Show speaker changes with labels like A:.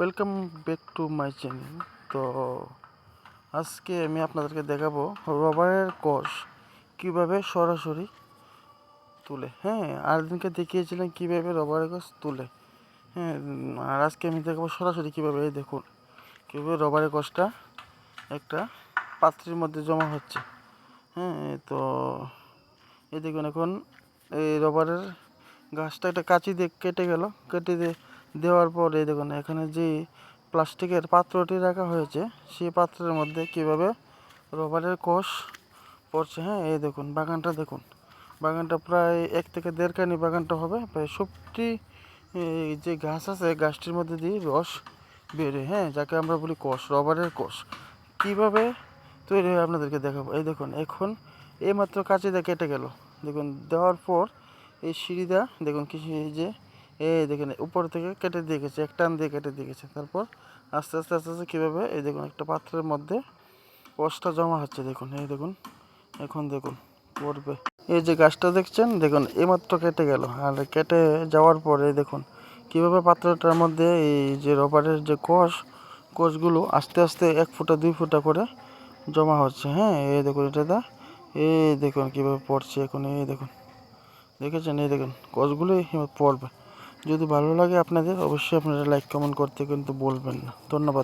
A: Welcome back to my channel তো আজকে আমি আপনাদেরকে দেখাবো রবারের কষ কীভাবে সরাসরি তুলে। হ্যাঁ আর দিনকে দেখিয়েছিলাম কীভাবে রবারের কষ তুলে। হ্যাঁ আর আজকে আমি দেখাবো সরাসরি কীভাবে। এই দেখুন, কীভাবে রবারের কষটা একটা পাত্রের মধ্যে জমা হচ্ছে। হ্যাঁ তো এই দেখুন এখন এই রবারের গাছটা একটা কাঁচি দিয়ে কেটে গেল। কেটে দিয়ে দেওয়ার পর দেখুন, এখানে যে প্লাস্টিকের পাত্রটি রাখা হয়েছে, সেই পাত্রের মধ্যে কীভাবে রবারের কোষ পড়ছে হ্যাঁ এই দেখুন, বাগানটা দেখুন। বাগানটা প্রায় এক থেকে দেড় কানি বাগানটা হবে, প্রায় সবটি যে গাছ আছে, গাছটির মধ্যে দিয়ে রস বেরোয় হ্যাঁ যাকে আমরা বলি কোষ, রবারের কোষ। কীভাবে তৈরি হয় আপনাদেরকে দেখাবো। এই দেখুন, এখন এইমাত্র কাঁচিটা কেটে গেল। দেখুন, দেওয়ার পর এই সিঁড়িটা, দেখুন কৃষি যে এই দেখুন, উপর থেকে কেটে দিয়ে গেছে, এক টান দিয়ে কেটে দিয়ে গেছে। তারপর আস্তে আস্তে আস্তে আস্তে কীভাবে এই দেখুন, একটা পাত্রের মধ্যে রসটা জমা হচ্ছে, দেখুন, এই দেখুন, এখন দেখুন, পড়বে। এই যে গাছটা দেখছেন, দেখুন এইমাত্র কেটে গেল। আর কেটে যাওয়ার পরে দেখুন, কীভাবে পাত্রটার মধ্যে এই যে রবারের যে কোষ, কোষগুলো আস্তে আস্তে এক ফুটা, দুই ফুটা করে জমা হচ্ছে হ্যাঁ? এই দেখুন, এটা দা, এই দেখুন, কীভাবে পড়ছে, এখন এই দেখুন। দেখেছেন? এই দেখুন, কোষগুলোই পড়বে। যদি ভালো লাগে আপনাদের অবশ্যই আপনারা লাইক কমেন্ট করতে কিন্তু বলবেন না। ধন্যবাদ।